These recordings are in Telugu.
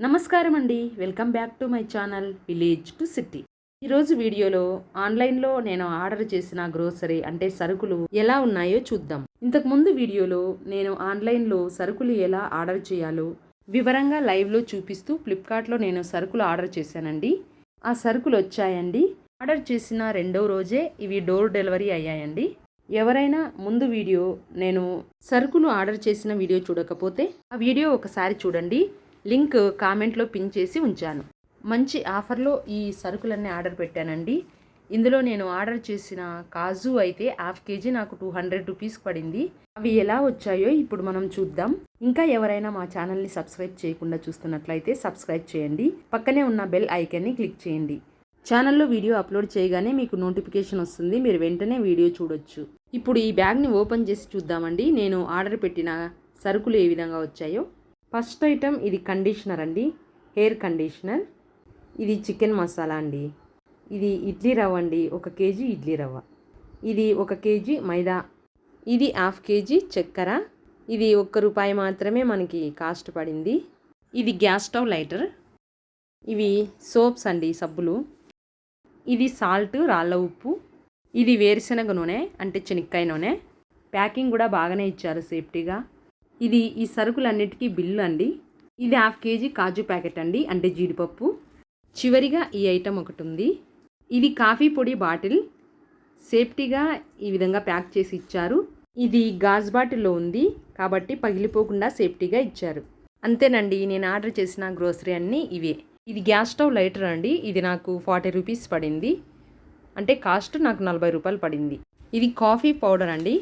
నమస్కారం అండి welcome back to my channel village to city. ఈరోజు వీడియోలో ఆన్లైన్లో నేను ఆర్డర్ చేసిన గ్రోసరీ అంటే సరుకులు ఎలా ఉన్నాయో చూద్దాం. ఇంతకుముందు వీడియోలో నేను ఆన్లైన్లో సరుకులు ఎలా ఆర్డర్ చేయాలో వివరంగా లైవ్లో చూపిస్తూ ఫ్లిప్కార్ట్లో నేను సరుకులు ఆర్డర్ చేశానండి. ఆ సరుకులు వచ్చాయండి. ఆర్డర్ చేసిన రెండవ రోజే ఇవి డోర్ డెలివరీ అయ్యాయండి. ఎవరైనా ముందు వీడియో నేను సరుకులు ఆర్డర్ చేసిన వీడియో చూడకపోతే ఆ వీడియో ఒకసారి చూడండి. లింక్ కామెంట్లో పిన్ చేసి ఉంచాను. మంచి ఆఫర్లో ఈ సరుకులన్నీ ఆర్డర్ పెట్టానండి. ఇందులో నేను ఆర్డర్ చేసిన కాజు అయితే హాఫ్ కేజీ నాకు టూ హండ్రెడ్ రూపీస్ పడింది. అవి ఎలా వచ్చాయో ఇప్పుడు మనం చూద్దాం. ఇంకా ఎవరైనా మా ఛానల్ని సబ్స్క్రైబ్ చేయకుండా చూస్తున్నట్లయితే సబ్స్క్రైబ్ చేయండి. పక్కనే ఉన్న బెల్ ఐకాన్ని క్లిక్ చేయండి. ఛానల్లో వీడియో అప్లోడ్ చేయగానే మీకు నోటిఫికేషన్ వస్తుంది. మీరు వెంటనే వీడియో చూడొచ్చు. ఇప్పుడు ఈ బ్యాగ్ని ఓపెన్ చేసి చూద్దామండి. నేను ఆర్డర్ పెట్టిన సరుకులు ఏ విధంగా వచ్చాయో. ఫస్ట్ ఐటెం ఇది కండిషనర్ అండి హెయిర్ కండిషనర్. ఇది చికెన్ మసాలా అండి. ఇది ఇడ్లీ రవ్వ అండి ఒక కేజీ ఇడ్లీ రవ్వ. ఇది ఒక కేజీ మైదా. ఇది హాఫ్ కేజీ చక్కెర. ఇది ఒక్క రూపాయి మాత్రమే మనకి కాస్ట్ పడింది. ఇది గ్యాస్ స్టవ్ లైటర్. ఇవి సోప్స్ అండి సబ్బులు. ఇది సాల్ట్ రాళ్ళ ఉప్పు. ఇది వేరుశనగ నూనె అంటే చెనిక్కాయ నూనె. ప్యాకింగ్ కూడా బాగానే ఇచ్చారు సేఫ్టీగా. ఇది ఈ సరుకులన్నిటికీ బిల్లు అండి ఇది హాఫ్ కేజీ కాజు ప్యాకెట్ అండి అంటే జీడిపప్పు. చివరిగా ఈ ఐటెం ఒకటి ఉంది ఇది కాఫీ పొడి బాటిల్. సేఫ్టీగా ఈ విధంగా ప్యాక్ చేసి ఇచ్చారు. ఇది గాజ్ బాటిల్లో ఉంది కాబట్టి పగిలిపోకుండా సేఫ్టీగా ఇచ్చారు. అంతేనండి నేను ఆర్డర్ చేసిన గ్రోసరీ అన్నీ ఇవే. ఇది గ్యాస్ స్టవ్ లైటర్ అండి ఇది నాకు ఫార్టీ రూపీస్ పడింది. అంటే కాస్ట్ నాకు నలభై రూపాయలు పడింది. ఇది కాఫీ పౌడర్ అండి.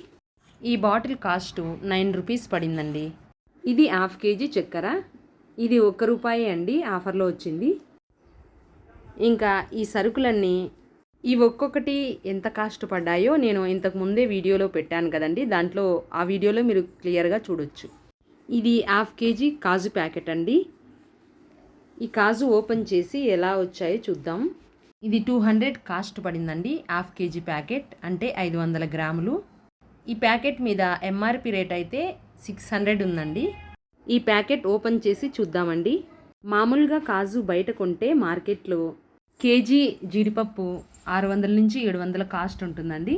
ఈ బాటిల్ కాస్ట్ నైన్ రూపీస్ పడిందండి. ఇది హాఫ్ కేజీ చక్కెర. ఇది ఒక్క రూపాయి అండి ఆఫర్లో వచ్చింది. ఇంకా ఈ సరుకులన్నీ ఈ ఒక్కొక్కటి ఎంత కాస్ట్ పడ్డాయో నేను ఇంతకు ముందే వీడియోలో పెట్టాను కదండి. దాంట్లో ఆ వీడియోలో మీరు క్లియర్గా చూడొచ్చు. ఇది హాఫ్ కేజీ కాజు ప్యాకెట్ అండి. ఈ కాజు ఓపెన్ చేసి ఎలా వచ్చాయో చూద్దాం. ఇది టూ హండ్రెడ్ కాస్ట్ పడిందండి హాఫ్ కేజీ ప్యాకెట్. అంటే ఐదు వందల గ్రాములు. ఈ ప్యాకెట్ మీద ఎంఆర్పి రేట్ అయితే సిక్స్ హండ్రెడ్ ఉందండి. ఈ ప్యాకెట్ ఓపెన్ చేసి చూద్దామండి. మామూలుగా కాజు బయట కొంటే మార్కెట్లో కేజీ జీడిపప్పు ఆరు వందల నుంచి ఏడు వందల కాస్ట్ ఉంటుందండి.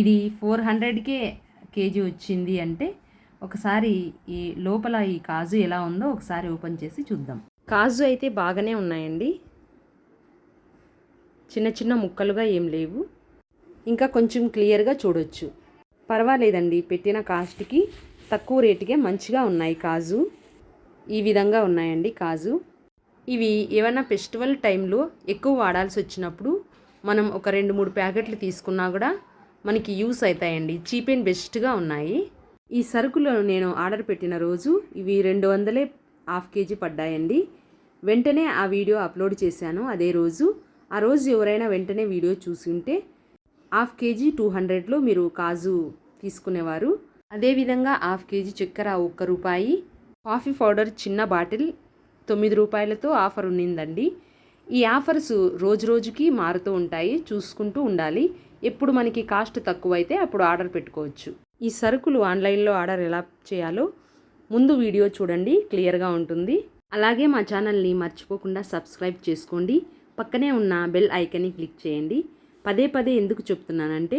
ఇది ఫోర్ హండ్రెడ్కే కేజీ వచ్చింది అంటే ఒకసారి ఈ లోపల ఈ కాజు ఎలా ఉందో ఒకసారి ఓపెన్ చేసి చూద్దాం. కాజు అయితే బాగానే ఉన్నాయండి. చిన్న చిన్న ముక్కలుగా ఏం లేవు. ఇంకా కొంచెం క్లియర్గా చూడొచ్చు. పర్వాలేదండి పెట్టిన కాస్ట్కి తక్కువ రేటుకే మంచిగా ఉన్నాయి కాజు. ఈ విధంగా ఉన్నాయండి కాజు. ఇవి ఏమైనా ఫెస్టివల్ టైంలో ఎక్కువ వాడాల్సి వచ్చినప్పుడు మనం ఒక రెండు మూడు ప్యాకెట్లు తీసుకున్నా కూడా మనకి యూస్ అవుతాయండి చీప్ అండ్ బెస్ట్గా ఉన్నాయి. ఈ సరుకులు నేను ఆర్డర్ పెట్టిన రోజు ఇవి రెండు వందలే హాఫ్ కేజీ పడ్డాయండి. వెంటనే ఆ వీడియో అప్లోడ్ చేశాను అదే రోజు. ఆ రోజు ఎవరైనా వెంటనే వీడియో చూసి ఉంటే హాఫ్ కేజీ టూ హండ్రెడ్లో మీరు కాజు తీసుకునేవారు. అదేవిధంగా హాఫ్ కేజీ చక్కెర ఒక్క రూపాయి. కాఫీ పౌడర్ చిన్న బాటిల్ తొమ్మిది రూపాయలతో ఆఫర్ ఉన్నిందండి. ఈ ఆఫర్స్ రోజు రోజుకి మారుతూ ఉంటాయి చూసుకుంటూ ఉండాలి. ఎప్పుడు మనకి కాస్ట్ తక్కువైతే అప్పుడు ఆర్డర్ పెట్టుకోవచ్చు. ఈ సరుకులు ఆన్లైన్లో ఆర్డర్ ఎలా చేయాలో ముందు వీడియో చూడండి క్లియర్గా ఉంటుంది. అలాగే మా ఛానల్ని మర్చిపోకుండా సబ్స్క్రైబ్ చేసుకోండి. పక్కనే ఉన్న బెల్ ఐకన్ని క్లిక్ చేయండి. పదే పదే ఎందుకు చెప్తున్నానంటే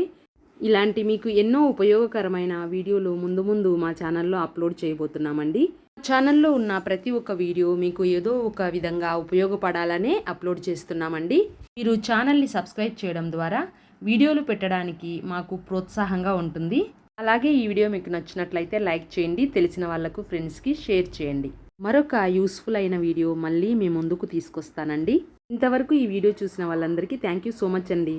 ఇలాంటి మీకు ఎన్నో ఉపయోగకరమైన వీడియోలు ముందు ముందు మా ఛానల్లో అప్లోడ్ చేయబోతున్నామండి. ఛానల్లో ఉన్న ప్రతి ఒక్క వీడియో మీకు ఏదో ఒక విధంగా ఉపయోగపడాలనే అప్లోడ్ చేస్తున్నామండి. మీరు ఛానల్ని సబ్స్క్రైబ్ చేయడం ద్వారా వీడియోలు పెట్టడానికి మాకు ప్రోత్సాహంగా ఉంటుంది. అలాగే ఈ వీడియో మీకు నచ్చినట్లయితే లైక్ చేయండి తెలిసిన వాళ్ళకు ఫ్రెండ్స్కి షేర్ చేయండి. మరొక యూస్ఫుల్ అయిన వీడియో మళ్ళీ మీ ముందుకు తీసుకొస్తానండి. ఇంతవరకు ఈ వీడియో చూసిన వాళ్ళందరికీ థ్యాంక్ యూ సో మచ్ అండి.